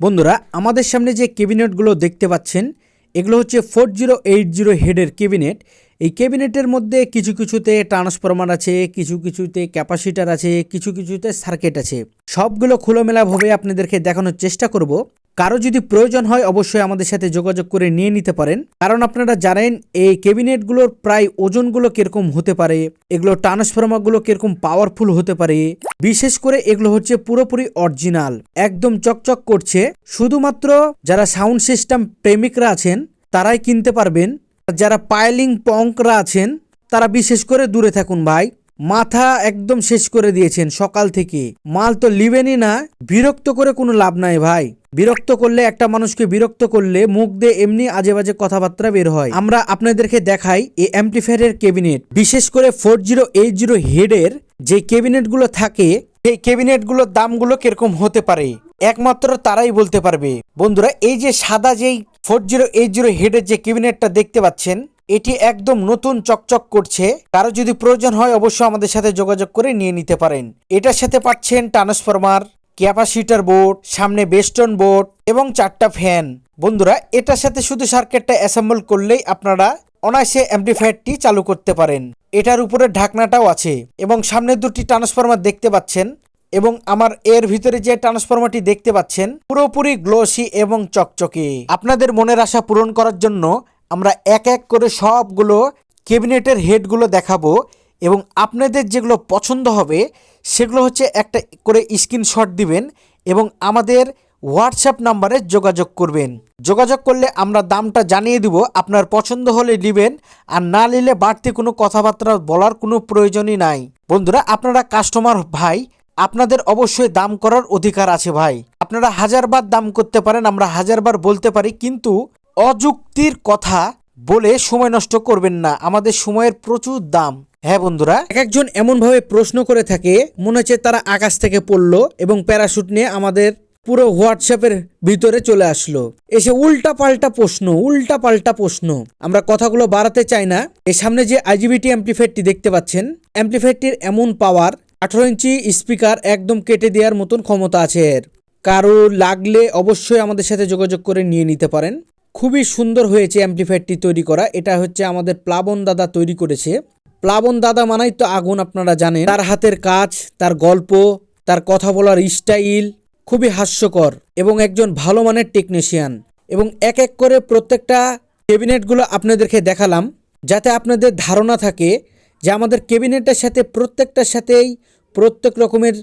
বন্ধুরা, আমাদের সামনে যে ক্যাবিনেটগুলো দেখতে পাচ্ছেন, এগুলো হচ্ছে ফোর জিরো এইট জিরো হেডের ক্যাবিনেট এই ক্যাবিনেটের মধ্যে কিছু কিছুতে ট্রান্সফরমার আছে, কিছু কিছুতে ক্যাপাসিটার আছে, কিছু কিছুতে সার্কিট আছে। সবগুলো খোলামেলাভাবে আপনাদেরকে দেখানোর চেষ্টা করব। কারও যদি প্রয়োজন হয়, অবশ্যই আমাদের সাথে যোগাযোগ করে নিয়ে নিতে পারেন। কারণ আপনারা জানেন, এই ক্যাবিনেটগুলোর প্রায় ওজনগুলো কীরকম হতে পারে, এগুলো ট্রান্সফরমারগুলো কীরকম পাওয়ারফুল হতে পারে। বিশেষ করে এগুলো হচ্ছে পুরোপুরি অরিজিনাল একদম চকচক করছে। শুধুমাত্র যারা সাউন্ড সিস্টেম প্রেমিকরা আছেন, তারাই কিনতে পারবেন। যারা পাইলিং পঙ্করা আছেন, তারা বিশেষ করে দূরে থাকুন ভাই। মাথা একদম শেষ করে দিয়েছেন সকাল থেকে। মাল তো লিবেনই না, বিরক্ত করে কোনো লাভ নাই ভাই। বিরক্ত করলে একটা মানুষকে বিরক্ত করলে মুখ দিয়ে এমনি আজে বাজে কথাবার্তা বের হয়। আমরা আপনাদেরকে দেখাই এই অ্যাম্পলিফায়ারের কেবিনেট বিশেষ করে ফোর জিরো এইট জিরো হেডের যে কেবিনেটগুলো থাকে এই কেবিনেটগুলোর দামগুলো কীরকম হতে পারে? একমাত্র তারাই বলতে পারবে। বন্ধুরা, এই যে সাদা যেই ফোর জিরো এইট জিরো হেডের যে কেবিনেটটা দেখতে পাচ্ছেন এটি একদম নতুন চকচক করছে। কারও যদি প্রয়োজন হয় অবশ্যই আমাদের সাথে যোগাযোগ করে নিয়ে নিতে পারেন। এটার সাথে পাচ্ছেন ট্রান্সফরমার, ক্যাপাসিটার বোর্ড, সামনে বেস্টন বোর্ড এবং চারটা ফ্যান। বন্ধুরা, এটার সাথে শুধু সার্কিটটা অ্যাসেম্বল করলেই আপনারা অনায়াসে অ্যাম্পলিফায়ারটি চালু করতে পারেন। এটার উপরে ঢাকনাটাও আছে এবং সামনে দুটি ট্রান্সফরমার দেখতে পাচ্ছেন এবং আমার এর ভিতরে যে ট্রান্সফরমারটি দেখতে পাচ্ছেন, পুরোপুরি গ্লোসি এবং চকচকে। আপনাদের মনের আশা পূরণ করার জন্য আমরা এক এক করে সবগুলো ক্যাবিনেটের হেডগুলো দেখাবো এবং আপনাদের যেগুলো পছন্দ হবে, সেগুলো হচ্ছে একটা করে স্ক্রিনশট দিবেন এবং আমাদের হোয়াটসঅ্যাপ নাম্বারে যোগাযোগ করবেন। যোগাযোগ করলে আমরা দামটা জানিয়ে দিব, আপনার পছন্দ হলে নেবেন, আর না নিলে বাড়তি কোনো কথাবার্তা বলার কোনো প্রয়োজনই নাই। বন্ধুরা, আপনারা কাস্টমার ভাই, আপনাদের অবশ্যই দাম করার অধিকার আছে ভাই। আপনারা হাজারবার দাম করতে পারেন, আমরা হাজারবার বলতে পারি, কিন্তু অযুক্তির কথা বলে সময় নষ্ট করবেন না। আমাদের সময়ের প্রচুর দাম। হ্যাঁ বন্ধুরা এক একজন এমনভাবে প্রশ্ন করে থাকে, মনে হচ্ছে তারা আকাশ থেকে পড়ল এবং প্যারাশুট নিয়ে আমাদের পুরো হোয়াটসঅ্যাপের ভিতরে চলে আসলো। এসে উল্টা পাল্টা প্রশ্ন উল্টা পাল্টা প্রশ্ন। আমরা কথাগুলো বাড়াতে চাই না। এর সামনে যে আইজিবিটি অ্যাম্পলিফায়ারটি দেখতে পাচ্ছেন, অ্যাম্পলিফায়ারটির এমন পাওয়ার আঠারো ইঞ্চি স্পিকার একদম কেটে দেওয়ার মতন ক্ষমতা আছে এর। কারও লাগলে অবশ্যই আমাদের সাথে যোগাযোগ করে নিয়ে নিতে পারেন। খুবই সুন্দর হয়েছে অ্যাম্পলিফায়ারটি তৈরি করা। এটা হচ্ছে আমাদের প্লাবন দাদা তৈরি করেছে। প্লাবন দাদা মানাই তো আগুন আপনারা জানেন। তার হাতের কাজ, তার গল্প, তার কথা বলার স্টাইল খুবই হাস্যকর এবং একজন ভালো মানের টেকনিশিয়ান এবং এক এক করে প্রত্যেকটা ক্যাবিনেটগুলো আপনাদেরকে দেখালাম, যাতে আপনাদের ধারণা থাকে যে আমাদের ক্যাবিনেটের সাথে প্রত্যেকটার সাথেই প্রত্যেক রকমের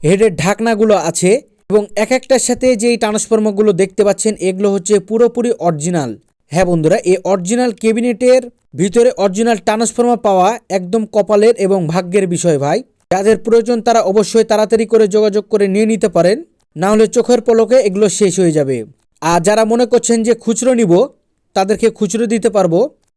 হেডের ঢাকনাগুলো আছে। এবং এক একটার সাথে যেই ট্রান্সফর্মারগুলো দেখতে পাচ্ছেন, এগুলো হচ্ছে পুরোপুরি অরিজিনাল। হ্যাঁ বন্ধুরা, এই অরিজিনাল ক্যাবিনেটের ভিতরে অরিজিনাল ট্রান্সফর্মার পাওয়া একদম কপালের এবং ভাগ্যের বিষয় ভাই। যাদের প্রয়োজন তারা অবশ্যই তাড়াতাড়ি করে যোগাযোগ করে নিয়ে নিতে পারেন, না হলে চোখের পলকে এগুলো শেষ হয়ে যাবে। আর যারা মনে করছেন যে খুচরো নিব, তাদেরকে খুচরো দিতে পারব।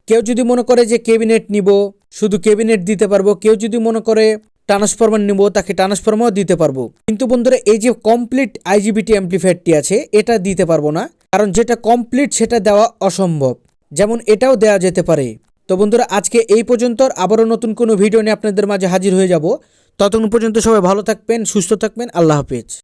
কেউ যদি মনে করে যে ক্যাবিনেট নিব, শুধু ক্যাবিনেট দিতে পারব। কেউ যদি মনে করে ট্রান্সফরমার নেব, তাকে ট্রান্সফরমারও দিতে পারব। কিন্তু বন্ধুরা, এই যে কমপ্লিট আইজিবিটি অ্যাম্পলিফায়ারটি আছে, এটা দিতে পারব না, কারণ যেটা কমপ্লিট সেটা দেওয়া অসম্ভব। যেমন এটাও দেওয়া যেতে পারে। তো বন্ধুরা, আজকে এই পর্যন্ত আবারও নতুন কোনো ভিডিও নিয়ে আপনাদের মাঝে হাজির হয়ে যাব। ততক্ষণ পর্যন্ত সবাই ভালো থাকবেন, সুস্থ থাকবেন, আল্লাহ হাফেজ।